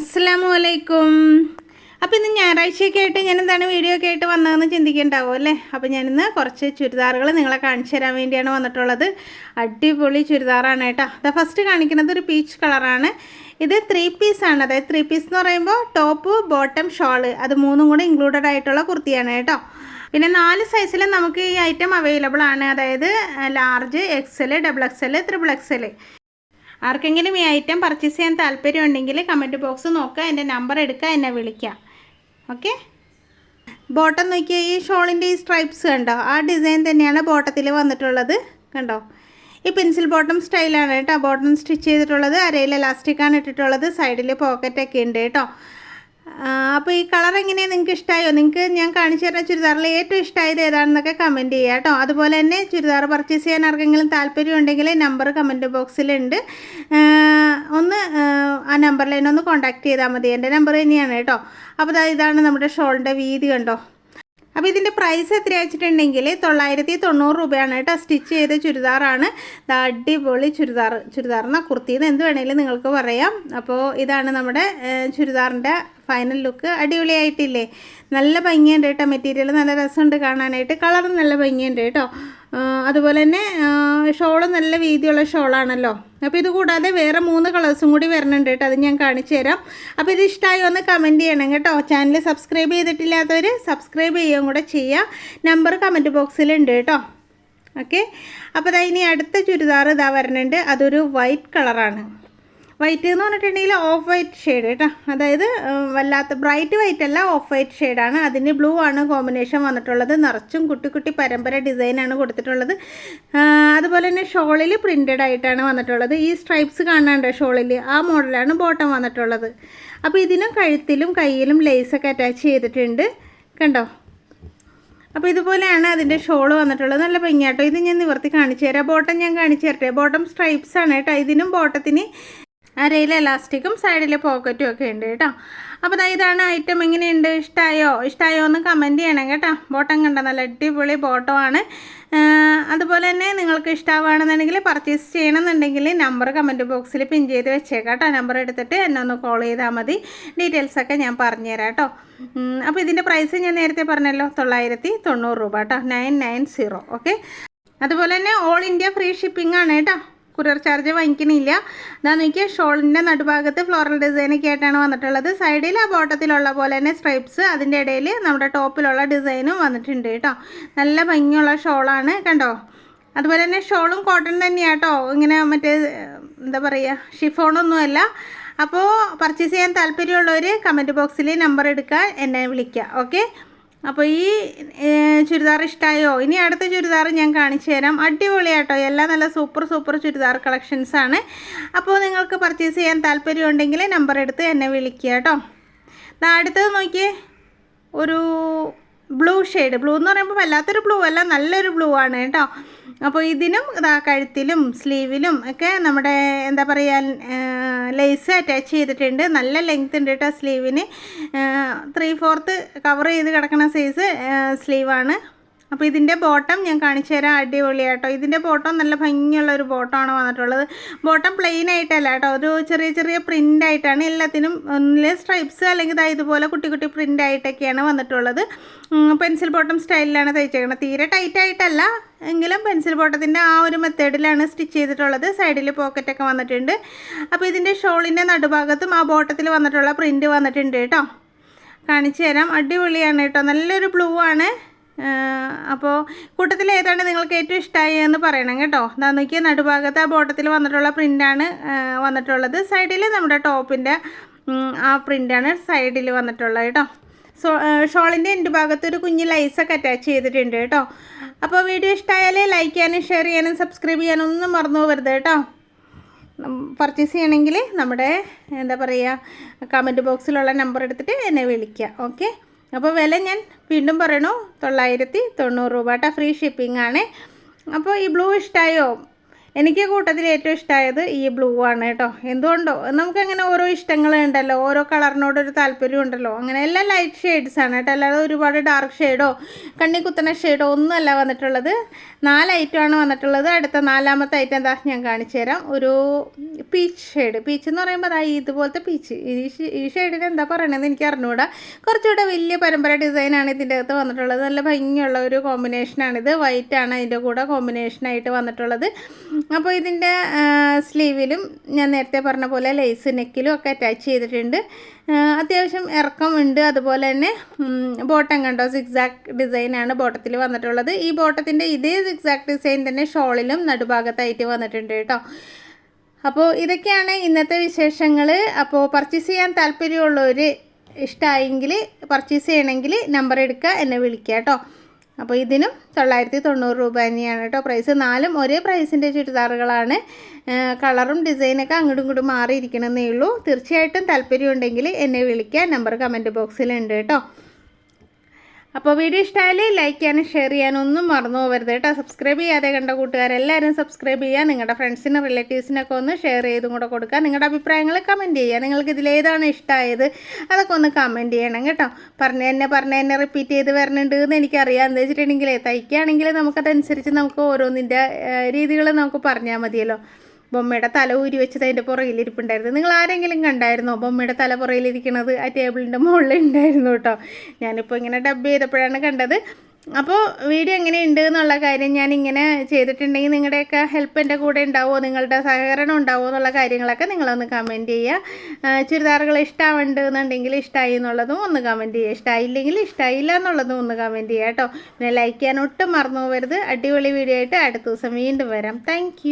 അസ്സാം വലൈക്കും അപ്പോൾ ഇന്ന് ഞായറാഴ്ചയൊക്കെ ആയിട്ട് ഞാൻ എന്താണ് വീഡിയോ ഒക്കെ ആയിട്ട് വന്നതെന്ന് ചിന്തിക്കേണ്ടാവും അല്ലേ? അപ്പോൾ ഞാനിന്ന് കുറച്ച് ചുരിദാറുകൾ നിങ്ങളെ കാണിച്ചു തരാൻ വേണ്ടിയാണ് വന്നിട്ടുള്ളത്. അടിപൊളി ചുരിദാറാണ് കേട്ടോ. അതാ ഫസ്റ്റ് കാണിക്കുന്നത് ഒരു പീച്ച് കളറാണ് ഇത് ത്രീ പീസാണ് അതായത് ത്രീ പീസ് എന്ന് പറയുമ്പോൾ ടോപ്പ് ബോട്ടം ഷോൾ അത് മൂന്നും കൂടെ ഇൻക്ലൂഡഡ് ആയിട്ടുള്ള കുർത്തിയാണ് കേട്ടോ. പിന്നെ നാല് സൈസിൽ നമുക്ക് ഈ ഐറ്റം അവൈലബിൾ ആണ്. അതായത് large XL double XL triple XL ആർക്കെങ്കിലും ഈ ഐറ്റം പർച്ചേസ് ചെയ്യാൻ താല്പര്യമുണ്ടെങ്കിൽ കമന്റ് ബോക്സ് നോക്കുക എന്റെ നമ്പർ എടുക്കുക എന്നെ വിളിക്കുക. ഓക്കെ ബോട്ടം നോക്കിയാൽ ഈ ഷോളിന്റെ ഈ സ്ട്രൈപ്സ് കണ്ടോ? ആ ഡിസൈൻ തന്നെയാണ് ബോട്ടത്തിൽ വന്നിട്ടുള്ളത്. കണ്ടോ? ഈ പെൻസിൽ ബോട്ടം സ്റ്റൈലാണ് കേട്ടോ. ബോട്ടം സ്റ്റിച്ച് ചെയ്തിട്ടുള്ളത്. അരയിൽ ഇലാസ്റ്റിക്കാണ് ഇട്ടിട്ടുള്ളത്. സൈഡിൽ പോക്കറ്റൊക്കെ ഉണ്ട് കേട്ടോ. അപ്പോൾ ഈ കളർ എങ്ങനെയാണ് നിങ്ങൾക്ക് ഇഷ്ടമായോ നിങ്ങൾക്ക് ഞാൻ കാണിച്ചു തരുന്ന ചുരിദാറിൽ ഏറ്റവും ഇഷ്ടമായത് ഏതാണെന്നൊക്കെ കമന്റ് ചെയ്യുക കേട്ടോ. അതുപോലെ തന്നെ ചുരിദാർ പർച്ചേസ് ചെയ്യാൻ ആർക്കെങ്കിലും താല്പര്യം ഉണ്ടെങ്കിൽ നമ്പർ കമന്റ് ബോക്സിലുണ്ട് ഒന്ന് ആ നമ്പറിൽ എന്നെ ഒന്ന് കോൺടാക്റ്റ് ചെയ്താൽ മതി. എന്റെ നമ്പർ തന്നെയാണ് കേട്ടോ. അപ്പോൾ ഇതാണ് നമ്മുടെ ഷോളിന്റെ വീതി കണ്ടോ? അപ്പോൾ ഇതിന്റെ പ്രൈസ് എത്ര വെച്ചിട്ടുണ്ടെങ്കിൽ തൊള്ളായിരത്തി തൊണ്ണൂറ് രൂപയാണ് കേട്ടോ. സ്റ്റിച്ച് ചെയ്ത ചുരിദാറാണ്. അടിപൊളി ചുരിദാർ ചുരിദാർ എന്നാൽ കുർത്തി കുർത്തിന്ന്. എന്ത് വേണമെങ്കിലും നിങ്ങൾക്ക് പറയാം. അപ്പോൾ ഇതാണ് നമ്മുടെ ചുരിദാറിന്റെ ഫൈനൽ ലുക്ക് അടിപൊളിയായിട്ടില്ലേ? നല്ല ഭംഗിയുണ്ട് കേട്ടോ. മെറ്റീരിയൽ നല്ല രസമുണ്ട് കാണാനായിട്ട്. കളറും നല്ല ഭംഗിയുണ്ട് കേട്ടോ. അതുപോലെ തന്നെ ഷോൾ നല്ല വീതിയുള്ള ഷോളാണല്ലോ. അപ്പോൾ ഇത് കൂടാതെ വേറെ മൂന്ന് കളേഴ്സും കൂടി വരുന്നുണ്ട് കേട്ടോ. അത് ഞാൻ കാണിച്ചു തരാം. അപ്പോൾ ഇത് ഇഷ്ടമായി ഒന്ന് കമന്റ് ചെയ്യണം കേട്ടോ. ചാനൽ സബ്സ്ക്രൈബ് ചെയ്തിട്ടില്ലാത്തവർ സബ്സ്ക്രൈബ് ചെയ്യുകയും കൂടെ ചെയ്യുക നമ്പർ കമന്റ് ബോക്സിലുണ്ട് കേട്ടോ. ഓക്കെ അപ്പോൾ ഇനി അടുത്ത ചുരിദാർ ഇതാ വരുന്നുണ്ട് അതൊരു വൈറ്റ് കളറാണ് വൈറ്റ് എന്ന് പറഞ്ഞിട്ടുണ്ടെങ്കിൽ ഓഫ് വൈറ്റ് ഷെയ്ഡ് കേട്ടോ. അതായത് വല്ലാത്ത ബ്രൈറ്റ് വൈറ്റ് അല്ല ഓഫ് വൈറ്റ് ഷെയ്ഡാണ് അതിന് ബ്ലൂ ആണ് കോമ്പിനേഷൻ വന്നിട്ടുള്ളത്. നിറച്ചും കുട്ടി കുട്ടി പരമ്പര ഡിസൈനാണ് കൊടുത്തിട്ടുള്ളത്. അതുപോലെ തന്നെ ഷോളിൽ പ്രിന്റഡ് ആയിട്ടാണ് വന്നിട്ടുള്ളത്. ഈ സ്ട്രൈപ്സ് കാണാണ്ട് ഷോളിൽ ആ മോഡലാണ് ബോട്ടം വന്നിട്ടുള്ളത്. അപ്പോൾ ഇതിനും കഴുത്തിലും കയ്യിലും ലേസൊക്കെ അറ്റാച്ച് ചെയ്തിട്ടുണ്ട്. കണ്ടോ? അപ്പോൾ ഇതുപോലെയാണ് അതിന്റെ ഷോൾ വന്നിട്ടുള്ളത്. നല്ല ഭംഗിയാട്ടോ. ഇത് ഞാൻ നിവർത്തി കാണിച്ചു തരാം. ബോട്ടം ഞാൻ കാണിച്ചു തരട്ടെ. ബോട്ടം സ്ട്രൈപ്സ് ആണ് കേട്ടോ. ഇതിനും ബോട്ടത്തിന് അരയിൽ എലാസ്റ്റിക്കും സൈഡിൽ പോക്കറ്റും ഒക്കെ ഉണ്ട് കേട്ടോ. അപ്പോൾ ദാ ഇതാണ് ഐറ്റം എങ്ങനെയുണ്ട്? ഇഷ്ടമായോ ഇഷ്ടമായോ എന്ന് കമന്റ് ചെയ്യണം കേട്ടോ. ബോട്ടം കണ്ട നല്ല അടിപൊളി ബോട്ടമാണ് അതുപോലെ തന്നെ നിങ്ങൾക്ക് ഇഷ്ടമാവുകയാണെന്നുണ്ടെങ്കിൽ പർച്ചേസ് ചെയ്യണമെന്നുണ്ടെങ്കിൽ നമ്പർ കമന്റ് ബോക്സിൽ പിൻ ചെയ്ത് വെച്ചേക്കാം കേട്ടോ. നമ്പർ എടുത്തിട്ട് എന്നെ ഒന്ന് കോൾ ചെയ്താൽ മതി. ഡീറ്റെയിൽസൊക്കെ ഞാൻ പറഞ്ഞുതരാം കേട്ടോ. അപ്പോൾ ഇതിന്റെ പ്രൈസ് ഞാൻ നേരത്തെ പറഞ്ഞല്ലോ. തൊള്ളായിരത്തി തൊണ്ണൂറ് രൂപ കേട്ടോ. നയൻ നയൻ സീറോ ഓക്കെ അതുപോലെ തന്നെ ഓൾ ഇന്ത്യ ഫ്രീ ഷിപ്പിംഗ് ആണ് കേട്ടോ. കുറിയർ ചാർജ് വാങ്ങിക്കണില്ല. ഇതാ നോക്കിയാൽ ഷോളിന്റെ നടുഭാഗത്ത് ഫ്ലോറൽ ഡിസൈനൊക്കെ ആയിട്ടാണ് വന്നിട്ടുള്ളത്. സൈഡിൽ ആ ബോട്ടത്തിലുള്ള പോലെ തന്നെ സ്ട്രൈപ്സ് അതിന്റെ ഇടയിൽ നമ്മുടെ ടോപ്പിലുള്ള ഡിസൈനും വന്നിട്ടുണ്ട് കേട്ടോ. നല്ല ഭംഗിയുള്ള ഷോളാണ് കണ്ടോ? അതുപോലെ തന്നെ ഷോളും കോട്ടൺ തന്നെയാണ് കേട്ടോ ഇങ്ങനെ മറ്റേ എന്താ പറയുക ഷിഫോണൊന്നുമല്ല അപ്പോൾ പർച്ചേസ് ചെയ്യാൻ താല്പര്യമുള്ളവർ കമന്റ് ബോക്സിൽ നമ്പർ എടുക്കുക എന്നെ വിളിക്കുക. ഓക്കെ അപ്പോൾ ഈ ചുരിദാർ ഇഷ്ടമായോ ഇനി അടുത്ത ചുരിദാർ ഞാൻ കാണിച്ചു തരാം. അടിപൊളിയാട്ടോ. എല്ലാം നല്ല സൂപ്പർ സൂപ്പർ ചുരിദാർ കളക്ഷൻസ് ആണ്. അപ്പോൾ നിങ്ങൾക്ക് പർച്ചേസ് ചെയ്യാൻ താല്പര്യമുണ്ടെങ്കിൽ നമ്പർ എടുത്ത് എന്നെ വിളിക്കുക കേട്ടോ. അടുത്തത് നോക്കിയേ. ഒരു ബ്ലൂ ഷെയ്ഡ് ബ്ലൂ എന്ന് പറയുമ്പോൾ വല്ലാത്തൊരു ബ്ലൂ അല്ല നല്ലൊരു ബ്ലൂ ആണ് കേട്ടോ. അപ്പോൾ ഇതിനും ഇതാ കഴുത്തിലും സ്ലീവിലും ഒക്കെ നമ്മുടെ എന്താ പറയുക ലേസ് അറ്റാച്ച് ചെയ്തിട്ടുണ്ട്. നല്ല ലെങ്ത് ഉണ്ട് കേട്ടോ സ്ലീവിന് ത്രീ ഫോർത്ത് കവർ ചെയ്ത് കിടക്കുന്ന സൈസ് സ്ലീവാണ് അപ്പോൾ ഇതിന്റെ ബോട്ടം ഞാൻ കാണിച്ചു തരാം അടിപൊളിയാട്ടോ ഇതിന്റെ ബോട്ടം നല്ല ഭംഗിയുള്ള ഒരു ബോട്ടമാണ് വന്നിട്ടുള്ളത്. ബോട്ടം പ്ലെയിൻ ആയിട്ടല്ല കേട്ടോ. ഒരു ചെറിയ ചെറിയ പ്രിന്റ് ആയിട്ടാണ് എല്ലാത്തിനും ഒന്നിലെ സ്ട്രൈപ്സ് അല്ലെങ്കിൽ ഇതാ ഇതുപോലെ കുട്ടി കുട്ടി പ്രിന്റ് ആയിട്ടൊക്കെയാണ് വന്നിട്ടുള്ളത്. പെൻസിൽ ബോട്ടം സ്റ്റൈലിലാണ് തയ്ച്ചേക്കുന്നത് തീരെ ടൈറ്റ് ആയിട്ടല്ല. എങ്കിലും പെൻസിൽ ബോട്ടത്തിന്റെ ആ ഒരു മെത്തേഡിലാണ് സ്റ്റിച്ച് ചെയ്തിട്ടുള്ളത്. സൈഡിൽ പോക്കറ്റൊക്കെ വന്നിട്ടുണ്ട്. അപ്പോൾ ഇതിന്റെ ഷോളിന്റെ നടുഭാഗത്തും ആ ബോട്ടത്തിൽ വന്നിട്ടുള്ള പ്രിന്റ് വന്നിട്ടുണ്ട് കേട്ടോ. കാണിച്ചു തരാം. അടിപൊളിയാണ് കേട്ടോ. നല്ലൊരു ബ്ലൂ ആണ്. അപ്പോൾ കൂട്ടത്തിൽ ഏതാണ് നിങ്ങൾക്ക് ഏറ്റവും ഇഷ്ടമായി എന്ന് പറയണം കേട്ടോ. എന്താ നോക്കിയാൽ നടുഭാഗത്ത് ആ ബോട്ടത്തിൽ വന്നിട്ടുള്ള പ്രിന്റാണ് വന്നിട്ടുള്ളത്. സൈഡിൽ നമ്മുടെ ടോപ്പിന്റെ ആ പ്രിന്റാണ് സൈഡിൽ വന്നിട്ടുള്ളത് കേട്ടോ. സോ ഷോളിന്റെ എന്റെ ഭാഗത്ത് ഒരു കുഞ്ഞ് ലൈസൊക്കെ അറ്റാച്ച് ചെയ്തിട്ടുണ്ട് കേട്ടോ. അപ്പോൾ വീഡിയോ ഇഷ്ടമായാൽ ലൈക്ക് ചെയ്യാനും ഷെയർ ചെയ്യാനും സബ്സ്ക്രൈബ് ചെയ്യാനും ഒന്നും മറന്നു പോകരുത് കേട്ടോ. പർച്ചേസ് ചെയ്യണമെങ്കിൽ നമ്മുടെ എന്താ പറയുക കമന്റ് ബോക്സിലുള്ള നമ്പർ എടുത്തിട്ട് എന്നെ വിളിക്കുക ഓക്കെ അപ്പോൾ വില ഞാൻ വീണ്ടും പറയണു? തൊള്ളായിരത്തി തൊണ്ണൂറ് രൂപ കേട്ടോ. ഫ്രീ ഷിപ്പിംഗ് ആണ്. അപ്പോൾ ഈ ബ്ലൂ ഇഷ്ടമായോ എനിക്ക് കൂട്ടത്തിൽ ഏറ്റവും ഇഷ്ടമായത് ഈ ബ്ലൂ ആണ് കേട്ടോ. എന്തുകൊണ്ടോ? നമുക്കങ്ങനെ ഓരോ ഇഷ്ടങ്ങളുണ്ടല്ലോ. ഓരോ കളറിനോടൊരു താല്പര്യം ഉണ്ടല്ലോ അങ്ങനെ എല്ലാം ലൈറ്റ് ഷെയ്ഡ്സ് ആണ് കേട്ടോ. അല്ലാതെ ഒരുപാട് ഡാർക്ക് ഷെയ്ഡോ കണ്ണി കുത്തണ ഷെയ്ഡോ ഒന്നുമല്ല വന്നിട്ടുള്ളത്. നാല് ഐറ്റമാണ് വന്നിട്ടുള്ളത്. അടുത്ത നാലാമത്തെ ഐറ്റം എന്താ ഞാൻ കാണിച്ചു തരാം. ഒരു പീച്ച് ഷെയ്ഡ് പീച്ച് എന്ന് പറയുമ്പോൾ അതാ ഇതുപോലത്തെ പീച്ച് ഈ ഷെയ്ഡിന് എന്താ പറയണതെന്ന് എനിക്ക് അറിഞ്ഞുകൂടാ കുറച്ചുകൂടെ വലിയ പരമ്പര ഡിസൈനാണ് ഇതിന്റെ അകത്ത് വന്നിട്ടുള്ളത്. നല്ല ഭംഗിയുള്ള ഒരു കോമ്പിനേഷനാണിത് വൈറ്റ് ആണ് അതിന്റെ കൂടെ കോമ്പിനേഷനായിട്ട് വന്നിട്ടുള്ളത്. അപ്പോൾ ഇതിന്റെ സ്ലീവിലും ഞാൻ നേരത്തെ പറഞ്ഞ പോലെ ലേസ് നെക്കിലും ഒക്കെ അറ്റാച്ച് ചെയ്തിട്ടുണ്ട്. അത്യാവശ്യം ഇറക്കം ഉണ്ട്. അതുപോലെ തന്നെ ബോട്ടം കണ്ടോ? സിക്സാക്ട് ഡിസൈനാണ് ബോട്ടത്തിൽ വന്നിട്ടുള്ളത്. ഈ ബോട്ടത്തിന്റെ ഇതേ സിക്സാക്ട് ഡിസൈൻ തന്നെ ഷോളിലും നടുഭാഗത്തായിട്ട് വന്നിട്ടുണ്ട് കേട്ടോ. അപ്പോൾ ഇതൊക്കെയാണ് ഇന്നത്തെ വിശേഷങ്ങൾ അപ്പോൾ പർച്ചേസ് ചെയ്യാൻ താല്പര്യമുള്ളവർ ഇഷ്ടമായെങ്കിൽ പർച്ചേസ് ചെയ്യണമെങ്കിൽ നമ്പർ എടുക്കുക എന്നെ വിളിക്കുക കേട്ടോ. അപ്പോൾ ഇതിനും തൊള്ളായിരത്തി തൊണ്ണൂറ് രൂപ തന്നെയാണ് കേട്ടോ പ്രൈസ്. നാലും ഒരേ പ്രൈസിന്റെ ചുരിദാറുകളാണ്. കളറും ഡിസൈനൊക്കെ അങ്ങോട്ടും ഇങ്ങോട്ടും മാറിയിരിക്കണമെന്നേ ഉള്ളൂ. തീർച്ചയായിട്ടും താല്പര്യമുണ്ടെങ്കിൽ എന്നെ വിളിക്കുക നമ്പർ കമന്റ് ബോക്സിലുണ്ട് കേട്ടോ. അപ്പോൾ വീഡിയോ ഇഷ്ടമായാൽ ലൈക്ക് ചെയ്യാനും ഷെയർ ചെയ്യാനും ഒന്നും മറന്നു പോകരുത് കേട്ടോ. സബ്സ്ക്രൈബ് ചെയ്യാതെ കണ്ട കൂട്ടുകാരെല്ലാവരും സബ്സ്ക്രൈബ് ചെയ്യുക. നിങ്ങളുടെ ഫ്രണ്ട്സിനും റിലേറ്റീവ്സിനൊക്കെ ഒന്ന് ഷെയർ ചെയ്തും കൂടെ കൊടുക്കുക. നിങ്ങളുടെ അഭിപ്രായങ്ങൾ കമന്റ് ചെയ്യുക. നിങ്ങൾക്ക് ഇതിലേതാണ് ഇഷ്ടമായത് അതൊക്കെ ഒന്ന് കമന്റ് ചെയ്യണം കേട്ടോ. പറഞ്ഞ തന്നെ പറഞ്ഞ തന്നെ റിപ്പീറ്റ് ചെയ്ത് വരണുണ്ട് എന്ന് എനിക്കറിയാം. എന്താ വെച്ചിട്ടുണ്ടെങ്കിൽ തയ്ക്കുകയാണെങ്കിൽ നമുക്കതനുസരിച്ച് നമുക്ക് ഓരോന്നിന്റെ രീതികൾ നമുക്ക് പറഞ്ഞാൽ മതിയല്ലോ. ബൊമ്മയുടെ തല ഊരി വെച്ചത് അതിന്റെ പുറകിലിരിപ്പുണ്ടായിരുന്നു നിങ്ങൾ ആരെങ്കിലും കണ്ടായിരുന്നോ ബൊമ്മയുടെ തല പുറകിലിരിക്കണത് ആ ടേബിളിന്റെ മുകളിൽ ഉണ്ടായിരുന്നു കേട്ടോ. ഞാനിപ്പോൾ ഇങ്ങനെ ഡബ് ചെയ്തപ്പോഴാണ് കണ്ടത്. അപ്പോൾ വീഡിയോ എങ്ങനെ ഉണ്ട് എന്നുള്ള കാര്യം ഞാൻ ഇങ്ങനെ ചെയ്തിട്ടുണ്ടെങ്കിൽ നിങ്ങളുടെയൊക്കെ ഹെൽപ്പ് എന്റെ കൂടെ ഉണ്ടാവുമോ? നിങ്ങളുടെ സഹകരണം ഉണ്ടാവുമോ എന്നുള്ള കാര്യങ്ങളൊക്കെ നിങ്ങളൊന്ന് കമന്റ് ചെയ്യുക. ചുരിദാറുകൾ ഇഷ്ടമുണ്ട് എന്നുണ്ടെങ്കിൽ ഇഷ്ടമായി എന്നുള്ളതും ഒന്ന് കമന്റ് ചെയ്യുക. ഇഷ്ടമായില്ലെങ്കിൽ ഇഷ്ടമായില്ല എന്നുള്ളതും ഒന്ന് കമന്റ് ചെയ്യുക കേട്ടോ. പിന്നെ ലൈക്ക് ചെയ്യാൻ ഒട്ടും മറന്നു പോകരുത്. അടിപൊളി വീഡിയോ ആയിട്ട് അടുത്ത ദിവസം വീണ്ടും വരാം. താങ്ക്